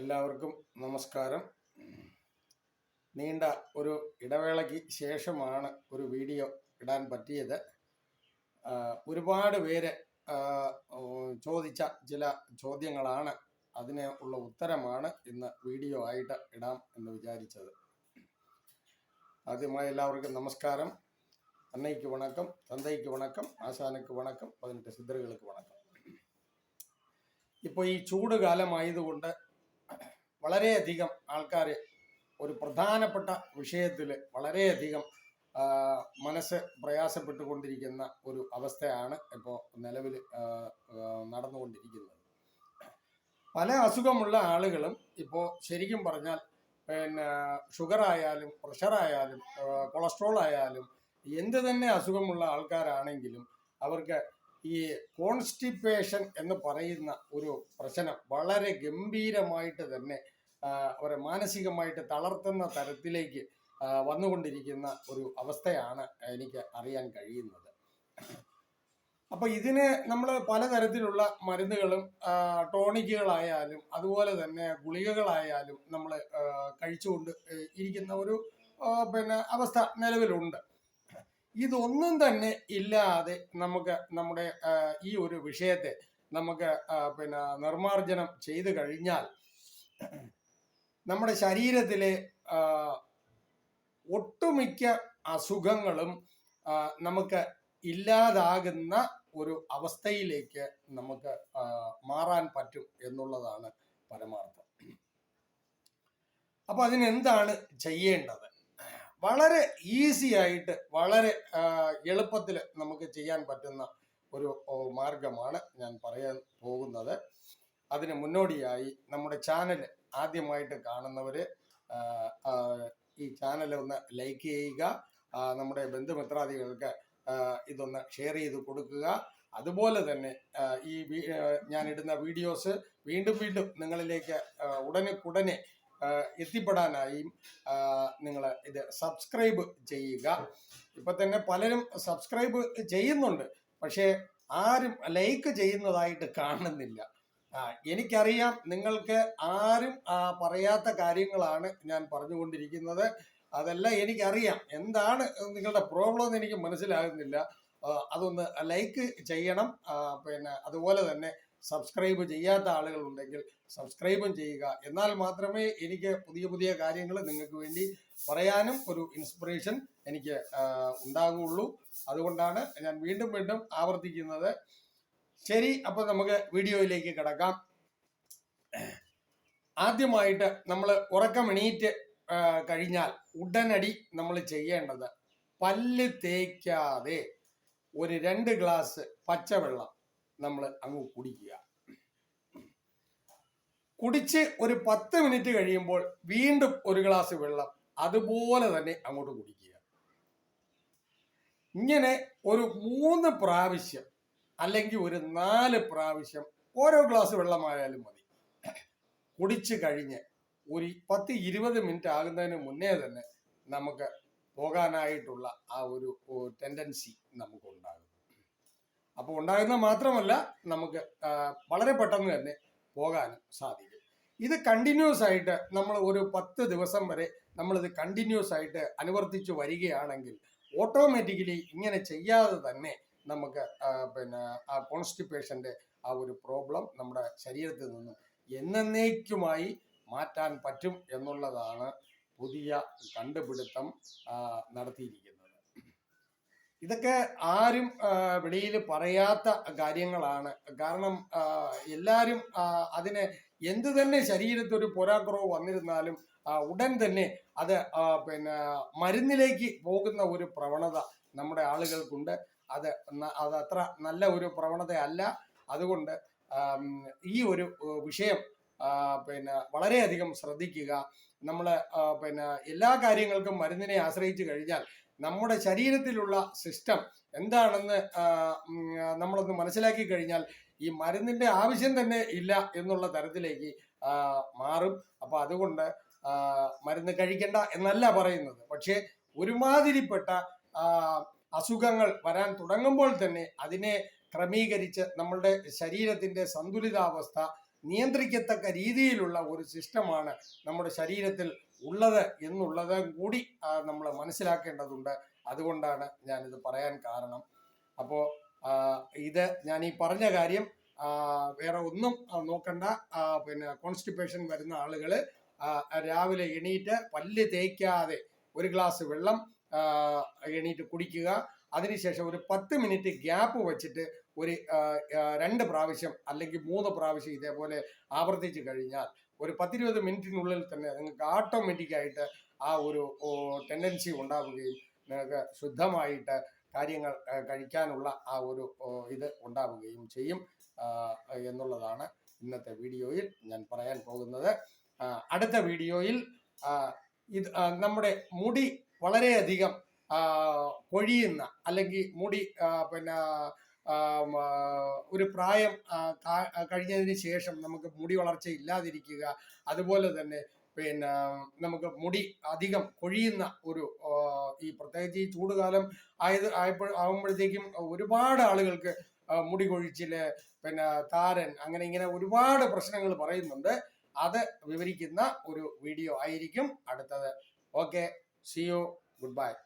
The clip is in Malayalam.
എല്ലാവർക്കും നമസ്കാരം. നീണ്ട ഒരു ഇടവേളയ്ക്ക് ശേഷമാണ് ഒരു വീഡിയോ ഇടാൻ പറ്റിയത്. ഒരുപാട് പേര് ചോദിച്ച ചില ചോദ്യങ്ങളാണ് അതിന് ഉള്ള ഉത്തരമാണ് ഇന്ന് വീഡിയോ ആയിട്ട് ഇടാം എന്ന് വിചാരിച്ചത്. ആദ്യമായി എല്ലാവർക്കും നമസ്കാരം. അന്നയ്ക്ക് വണക്കം തന്തയ്ക്ക് വണക്കം ആശാനക്ക് വണക്കം പതിനെട്ട് സിദ്ധറുകൾക്ക് വണക്കം. ഇപ്പോൾ ഈ ചൂട് കാലമായതുകൊണ്ട് വളരെയധികം ആൾക്കാർ ഒരു പ്രധാനപ്പെട്ട വിഷയത്തിൽ വളരെയധികം മനസ്സ് പ്രയാസപ്പെട്ടുകൊണ്ടിരിക്കുന്ന ഒരു അവസ്ഥയാണ് ഇപ്പോൾ നിലവിൽ നടന്നുകൊണ്ടിരിക്കുന്നത്. പല അസുഖമുള്ള ആളുകളും ഇപ്പോൾ ശരിക്കും പറഞ്ഞാൽ പിന്നെ ഷുഗർ ആയാലും പ്രഷർ ആയാലും കൊളസ്ട്രോൾ ആയാലും എന്ത് തന്നെ അസുഖമുള്ള ആൾക്കാരാണെങ്കിലും അവർക്ക് ഈ കോൺസ്റ്റിപ്പേഷൻ എന്ന് പറയുന്ന ഒരു പ്രശ്നം വളരെ ഗംഭീരമായിട്ട് തന്നെ അവരെ മാനസികമായിട്ട് തളർത്തുന്ന തരത്തിലേക്ക് വന്നുകൊണ്ടിരിക്കുന്ന ഒരു അവസ്ഥയാണ് എനിക്ക് അറിയാൻ കഴിയുന്നത്. അപ്പൊ ഇതിന് നമ്മൾ പലതരത്തിലുള്ള മരുന്നുകളും ടോണിക്കുകളായാലും അതുപോലെ തന്നെ ഗുളികകളായാലും നമ്മൾ കഴിച്ചുകൊണ്ട് ഇരിക്കുന്ന ഒരു പിന്നെ അവസ്ഥ നിലവിലുണ്ട്. ഇതൊന്നും തന്നെ ഇല്ലാതെ നമുക്ക് നമ്മുടെ ഈ ഒരു വിഷയത്തെ നമുക്ക് പിന്നെ നിർമാർജനം ചെയ്തു കഴിഞ്ഞാൽ നമ്മുടെ ശരീരത്തിലെ ഒട്ടുമിക്ക അസുഖങ്ങളും നമുക്ക് ഇല്ലാതാകുന്ന ഒരു അവസ്ഥയിലേക്ക് നമുക്ക് മാറാൻ പറ്റും എന്നുള്ളതാണ് പരമാർത്ഥം. അപ്പൊ അതിനെന്താണ് ചെയ്യേണ്ടത്? വളരെ ഈസി ആയിട്ട് വളരെ എളുപ്പത്തിൽ നമുക്ക് ചെയ്യാൻ പറ്റുന്ന ഒരു മാർഗമാണ് ഞാൻ പറയാൻ പോകുന്നത്. അതിന് മുന്നോടിയായി നമ്മുടെ ചാനൽ ആദ്യമായിട്ട് ആ, ഈ ചാനൽ ഒന്ന് ലൈക്ക് ചെയ്യുക. നമ്മുടെ ബന്ധുമിത്രാദികൾക്ക് ഇതൊന്ന് ഷെയർ ചെയ്ത് കൊടുക്കുക. അതുപോലെ തന്നെ ഈ ഞാൻ ഇടുന്ന വീഡിയോസ് വീണ്ടും വീണ്ടും നിങ്ങളിലേക്ക് ഉടനെക്കുടനെ ഉടനെ ഉടനെ ആ, നിങ്ങൾ ഇത് സബ്സ്ക്രൈബ് ചെയ്യുക. ഇപ്പൊ തന്നെ പലരും സബ്സ്ക്രൈബ് ചെയ്യുന്നുണ്ട്. പക്ഷേ ആരും ലൈക്ക് ചെയ്യുന്നതായിട്ട് കാണുന്നില്ല. എനിക്കറിയാം നിങ്ങൾക്ക് ആരും പറയാത്ത കാര്യങ്ങളാണ് ഞാൻ പറഞ്ഞുകൊണ്ടിരിക്കുന്നത്. അതെല്ലാം എനിക്കറിയാം. എന്താണ് നിങ്ങളുടെ പ്രോബ്ലം എന്ന് എനിക്ക് മനസ്സിലാകുന്നില്ല. അതൊന്ന് ലൈക്ക് ചെയ്യണം. പിന്നെ അതുപോലെ തന്നെ സബ്സ്ക്രൈബ് ചെയ്യാത്ത ആളുകളുണ്ടെങ്കിൽ സബ്സ്ക്രൈബും ചെയ്യുക. എന്നാൽ മാത്രമേ എനിക്ക് പുതിയ പുതിയ കാര്യങ്ങൾ നിങ്ങൾക്ക് വേണ്ടി പറയാനും ഒരു ഇൻസ്പിറേഷൻ എനിക്ക് ഉണ്ടാകുള്ളൂ അതുകൊണ്ടാണ് ഞാൻ വീണ്ടും വീണ്ടും ആവർത്തിക്കുന്നത്. ശരി അപ്പൊ നമുക്ക് വീഡിയോയിലേക്ക് കിടക്കാം. ആദ്യമായിട്ട് നമ്മൾ ഉറക്കം എണീറ്റ് കഴിഞ്ഞാൽ ഉടനടി നമ്മൾ ചെയ്യേണ്ടത് പല്ല് തേക്കാതെ ഒരു രണ്ട് ഗ്ലാസ് പച്ചവെള്ളം നമ്മൾ അങ്ങ് കുടിക്കുക. കുടിച്ച് ഒരു പത്ത് മിനിറ്റ് കഴിയുമ്പോൾ വീണ്ടും ഒരു ഗ്ലാസ് വെള്ളം അതുപോലെ തന്നെ അങ്ങോട്ട് കുടിക്കുക. ഇങ്ങനെ ഒരു മൂന്ന് പ്രാവശ്യം അല്ലെങ്കിൽ ഒരു നാല് പ്രാവശ്യം ഓരോ ഗ്ലാസ് വെള്ളമായാലും മതി. കുടിച്ചു കഴിഞ്ഞ് ഒരു പത്ത് ഇരുപത് മിനിറ്റ് ആകുന്നതിന് മുന്നേ തന്നെ നമുക്ക് പോകാനായിട്ടുള്ള ആ ഒരു ടെൻഡൻസി നമുക്ക് ഉണ്ടാകും. അപ്പോൾ ഉണ്ടാകുന്ന മാത്രമല്ല നമുക്ക് വളരെ പെട്ടെന്ന് തന്നെ പോകാനും സാധിക്കും. ഇത് കണ്ടിന്യൂസ് ആയിട്ട് നമ്മൾ ഒരു പത്ത് ദിവസം വരെ നമ്മളിത് കണ്ടിന്യൂസ് ആയിട്ട് അനുവർത്തിച്ചു വരികയാണെങ്കിൽ ഓട്ടോമാറ്റിക്കലി ഇങ്ങനെ ചെയ്യാതെ തന്നെ നമുക്ക് പിന്നെ ആ കോൺസ്റ്റിപ്പേഷന്റെ ആ ഒരു പ്രോബ്ലം നമ്മുടെ ശരീരത്തിൽ നിന്ന് എന്നേക്കുമായി മാറ്റാൻ പറ്റും എന്നുള്ളതാണ് പുതിയ കണ്ടുപിടുത്തം നടത്തിയിരിക്കുന്നത്. ഇതൊക്കെ ആരും വെളിയിൽ പറയാത്ത കാര്യങ്ങളാണ്. കാരണം എല്ലാവരും അതിനെ എന്ത് തന്നെ ശരീരത്തൊരു ഒരു പോരാക്കുറവ് വന്നിരുന്നാലും ഉടൻ തന്നെ അത് പിന്നെ മരുന്നിലേക്ക് പോകുന്ന ഒരു പ്രവണത നമ്മുടെ ആളുകൾക്കുണ്ട്. അത് അത് അത്ര നല്ല ഒരു പ്രവണതയല്ല. അതുകൊണ്ട് ഈ ഒരു വിഷയം പിന്നെ വളരെയധികം ശ്രദ്ധിക്കുക. നമ്മൾ പിന്നെ എല്ലാ കാര്യങ്ങൾക്കും മരുന്നിനെ ആശ്രയിച്ചു കഴിഞ്ഞാൽ നമ്മുടെ ശരീരത്തിലുള്ള സിസ്റ്റം എന്താണെന്ന് നമ്മളൊന്ന് മനസ്സിലാക്കി കഴിഞ്ഞാൽ ഈ മരുന്നിന്റെ ആവശ്യം തന്നെ ഇല്ല എന്നുള്ള തരത്തിലേക്ക് മാറും. അപ്പൊ അതുകൊണ്ട് മരുന്ന് കഴിക്കണ്ട എന്നല്ല പറയുന്നത്. പക്ഷേ ഒരുമാതിരിപ്പെട്ട അസുഖങ്ങൾ വരാൻ തുടങ്ങുമ്പോൾ തന്നെ അതിനെ ക്രമീകരിച്ച് നമ്മളുടെ ശരീരത്തിന്റെ സന്തുലിതാവസ്ഥ നിയന്ത്രിക്കത്തക്ക രീതിയിലുള്ള ഒരു സിസ്റ്റമാണ് നമ്മുടെ ശരീരത്തിൽ ഉള്ളത് എന്നുള്ളത് കൂടി നമ്മൾ മനസ്സിലാക്കേണ്ടതുണ്ട്. അതുകൊണ്ടാണ് ഞാനിത് പറയാൻ കാരണം. അപ്പോൾ ഇത് ഞാൻ ഈ പറഞ്ഞ കാര്യം വേറെ ഒന്നും നോക്കണ്ട. പിന്നെ കോൺസ്റ്റിപ്പേഷൻ വരുന്ന ആളുകൾ രാവിലെ എണീറ്റ് പല്ല് തേക്കാതെ ഒരു ഗ്ലാസ് വെള്ളം എണീറ്റ് കുടിക്കുക. അതിനുശേഷം ഒരു പത്ത് മിനിറ്റ് ഗ്യാപ്പ് വെച്ചിട്ട് ഒരു രണ്ട് പ്രാവശ്യം അല്ലെങ്കിൽ മൂന്ന് പ്രാവശ്യം ഇതേപോലെ ആവർത്തിച്ച് കഴിഞ്ഞാൽ ഒരു പത്തിരുപത് മിനിറ്റിനുള്ളിൽ തന്നെ നിങ്ങൾക്ക് ഓട്ടോമാറ്റിക്കായിട്ട് ആ ഒരു ടെൻഡൻസി ഉണ്ടാവുകയും നിങ്ങൾക്ക് ശുദ്ധമായിട്ട് കാര്യങ്ങൾ കഴിക്കാനുള്ള ആ ഒരു ഇത് ഉണ്ടാവുകയും ചെയ്യും. എന്നുള്ളതാണ് ഇന്നത്തെ വീഡിയോയിൽ ഞാൻ പറയാൻ പോകുന്നത്. അടുത്ത വീഡിയോയിൽ ഇത് നമ്മുടെ മുടി വളരെയധികം കൊഴിയുന്ന അല്ലെങ്കിൽ മുടി പിന്നെ ഒരു പ്രായം കഴിഞ്ഞതിന് ശേഷം നമുക്ക് മുടി വളർച്ച ഇല്ലാതിരിക്കുക അതുപോലെ തന്നെ പിന്നെ നമുക്ക് മുടി അധികം കൊഴിയുന്ന ഒരു ഈ പ്രത്യേകിച്ച് ഈ ചൂടുകാലം ആയത് ആയപ്പോൾ ആകുമ്പോഴത്തേക്കും ഒരുപാട് ആളുകൾക്ക് മുടി കൊഴിച്ചിൽ പിന്നെ താരൻ അങ്ങനെ ഇങ്ങനെ ഒരുപാട് പ്രശ്നങ്ങൾ പറയുന്നുണ്ട്. അത് വിവരിക്കുന്ന ഒരു വീഡിയോ ആയിരിക്കും അടുത്തത്. ഓക്കെ. See you. Goodbye.